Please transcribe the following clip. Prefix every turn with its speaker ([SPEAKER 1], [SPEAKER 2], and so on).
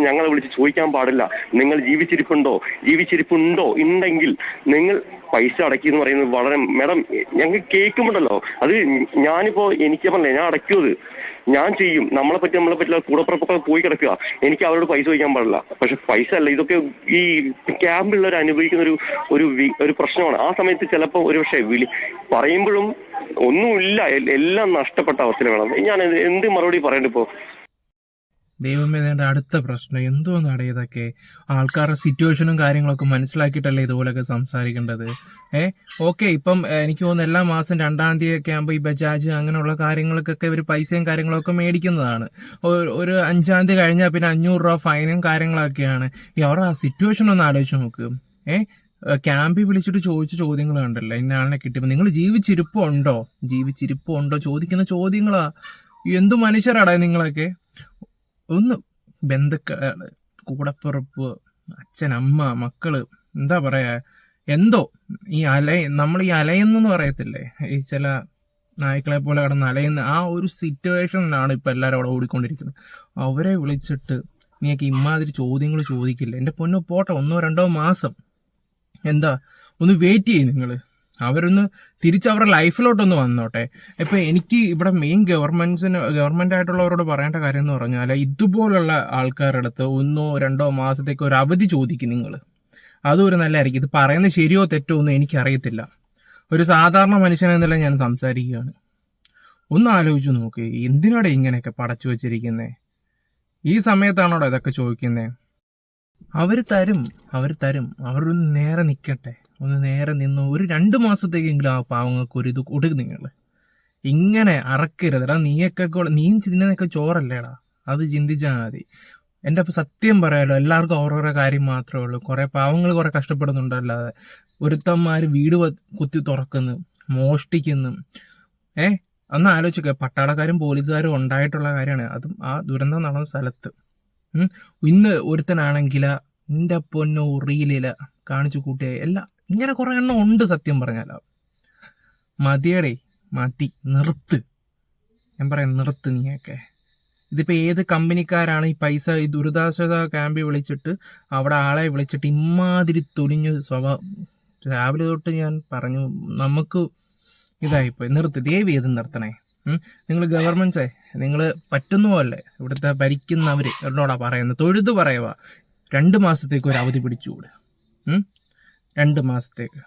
[SPEAKER 1] ഞങ്ങളെ വിളിച്ച് ചോദിക്കാൻ പാടില്ല. നിങ്ങൾ ജീവിച്ചിരിപ്പുണ്ടോ? ജീവിച്ചിരിപ്പുണ്ടോ? ഉണ്ടെങ്കിൽ നിങ്ങൾ പൈസ അടക്കി എന്ന് പറയുന്നത് വളരെ മാഡം ഞങ്ങൾ കേൾക്കുമ്പോണ്ടല്ലോ. അത് ഞാനിപ്പോ എനിക്ക് പറഞ്ഞില്ലേ ഞാൻ അടയ്ക്കുന്നത് ഞാൻ ചെയ്യും. നമ്മളെ പറ്റി നമ്മളെ പറ്റില്ല കൂടപ്പുറപ്പൊക്കെ പോയി കിടക്കുക. എനിക്ക് അവരോട് പൈസ ചോദിക്കാൻ പാടില്ല. പക്ഷെ പൈസ അല്ല ഇതൊക്കെ ഈ ക്യാമ്പിലുള്ളവർ അനുഭവിക്കുന്ന ഒരു ഒരു ഒരു പ്രശ്നമാണ്. ആ സമയത്ത് ചിലപ്പോൾ ഒരു പക്ഷേ വിളി പറയുമ്പോഴും ഒന്നുമില്ല. എല്ലാം നഷ്ടപ്പെട്ട അവസ്ഥയിലാണ്. ഞാൻ എന്ത് മറുപടി പറയണ്ട ഇപ്പോ
[SPEAKER 2] ദൈവമേ വേണ്ട അടുത്ത പ്രശ്നം എന്തോന്നാണ് ഇതൊക്കെ? ആൾക്കാരുടെ സിറ്റുവേഷനും കാര്യങ്ങളൊക്കെ മനസ്സിലാക്കിയിട്ടല്ലേ ഇതുപോലൊക്കെ സംസാരിക്കേണ്ടത്? ഏ ഓക്കെ ഇപ്പം എനിക്ക് തോന്നുന്നു എല്ലാ മാസം രണ്ടാം തീയതി ഒക്കെ ആകുമ്പോൾ ഈ ബജാജ് അങ്ങനെയുള്ള കാര്യങ്ങൾക്കൊക്കെ ഇവർ പൈസയും കാര്യങ്ങളൊക്കെ മേടിക്കുന്നതാണ്. ഒരു അഞ്ചാം തീയതി കഴിഞ്ഞാൽ പിന്നെ അഞ്ഞൂറ് രൂപ ഫൈനും കാര്യങ്ങളൊക്കെയാണ്. ഈ അവരുടെ ആ സിറ്റുവേഷൻ ഒന്ന് ആലോചിച്ച് നോക്ക്. ഏ ക്യാമ്പിൽ വിളിച്ചിട്ട് ചോദിച്ച ചോദ്യങ്ങൾ കണ്ടല്ലോ? ഇന്ന ആളിനെ കിട്ടിയപ്പോൾ നിങ്ങൾ ജീവിച്ചിരിപ്പുണ്ടോ? ജീവിച്ചിരിപ്പുണ്ടോ ചോദിക്കുന്ന ചോദ്യങ്ങളാ. എന്തു മനുഷ്യരാടാ നിങ്ങളൊക്കെ? ഒന്ന് ബന്ധുക്കൾ കൂടപ്പിറപ്പ് അച്ഛൻ അമ്മ മക്കൾ എന്താ പറയാ എന്തോ ഈ അല നമ്മൾ ഈ അലയെന്നു പറയത്തില്ലേ? ഈ ചില നായ്ക്കളെ പോലെ കിടന്ന് അലയുന്ന ആ ഒരു സിറ്റുവേഷനിലാണ് ഇപ്പൊ എല്ലാവരും അവിടെ ഓടിക്കൊണ്ടിരിക്കുന്നത്. അവരെ വിളിച്ചിട്ട് നീയൊക്കെ ഇമാതിരി ചോദ്യങ്ങൾ ചോദിക്കില്ല? എന്റെ പൊന്നു പോട്ടെ ഒന്നോ രണ്ടോ മാസം. എന്താ ഒന്ന് വെയിറ്റ് ചെയ്യും നിങ്ങൾ അവരൊന്ന് തിരിച്ച് അവരുടെ ലൈഫിലോട്ടൊന്ന് വന്നോട്ടെ. ഇപ്പൊ എനിക്ക് ഇവിടെ മെയിൻ ഗവൺമെന്റ്സിന് ഗവൺമെന്റ് ആയിട്ടുള്ളവരോട് പറയേണ്ട കാര്യം എന്ന് പറഞ്ഞാൽ ഇതുപോലുള്ള ആൾക്കാരുടെ അടുത്ത് ഒന്നോ രണ്ടോ മാസത്തേക്ക് ഒരു അവധി ചോദിക്കും നിങ്ങൾ അതും ഒരു നല്ലതായിരിക്കും ഇത് പറയുന്ന ശരിയോ തെറ്റോ ഒന്നും എനിക്കറിയത്തില്ല. ഒരു സാധാരണ മനുഷ്യനെന്നല്ല ഞാൻ സംസാരിക്കുകയാണ്. ഒന്ന് ആലോചിച്ച് നോക്ക്. എന്തിനാടെ ഇങ്ങനെയൊക്കെ പടച്ചു വെച്ചിരിക്കുന്നേ? ഈ സമയത്താണോടോ ഇതൊക്കെ ചോദിക്കുന്നത് അവർ തരും. അവർ തരും. അവരൊന്ന് നേരെ നിൽക്കട്ടെ ഒന്ന് നേരെ നിന്ന് ഒരു രണ്ട് മാസത്തേക്കെങ്കിലും ആ പാവങ്ങൾക്ക് ഒരു ഇത് കൊടുക്കും നിങ്ങൾ ഇങ്ങനെ അറക്കരുത്. എടാ നീയൊക്കെ കൊ- നീ ചിന്നതൊക്കെ ചോറല്ലേടാ. അത് ചിന്തിച്ചാൽ മതി. എന്റെ അപ്പം സത്യം പറയാലോ എല്ലാവർക്കും ഓരോരോ കാര്യം മാത്രമേ ഉള്ളൂ. കുറേ പാവങ്ങൾ കുറേ കഷ്ടപ്പെടുന്നുണ്ടല്ലാതെ. ഒരുത്തന്മാർ വീട് കുത്തി തുറക്കുന്നു മോഷ്ടിക്കുന്നു. ഏ? അന്ന് ആലോചിക്കുക പട്ടാളക്കാരും പോലീസുകാരും ഉണ്ടായിട്ടുള്ള കാര്യമാണ്. അതും ആ ദുരന്തം നടന്ന സ്ഥലത്ത്. ഇന്ന് ഒരുത്തനാണെങ്കിൽ നിന്റെ പൊന്നോ റീലില കാണിച്ചു കൂട്ടിയ എല്ലാം ഇങ്ങനെ കുറെ എണ്ണം ഉണ്ട് സത്യം പറഞ്ഞാലോ. മതിയടേ മതി നിർത്ത്. ഞാൻ പറയാം നിർത്ത് നീയൊക്കെ. ഇതിപ്പോൾ ഏത് കമ്പനിക്കാരാണ് ഈ പൈസ ഈ ദുരിതാശ്വാസ ക്യാമ്പിൽ വിളിച്ചിട്ട് അവിടെ ആളെ വിളിച്ചിട്ട് ഇമാതിരി തുനിഞ്ഞ് സ്വഭാവം രാവിലെ തൊട്ട് ഞാൻ പറഞ്ഞു നമുക്ക് ഇതായിപ്പോയി. നിർത്ത്. ദേവി ഇത് നിർത്തണേ? നിങ്ങൾ ഗവൺമെന്റ്സേ നിങ്ങൾ പറ്റുന്ന പോലെ. ഇവിടുത്തെ ഭരിക്കുന്നവർ എന്നോടാ പറയുന്നത്. തൊഴുത് പറയുക രണ്ട് മാസത്തേക്ക് ഒരു അവധി പിടിച്ചുകൂടെ? രണ്ട് മാസത്തേക്ക്.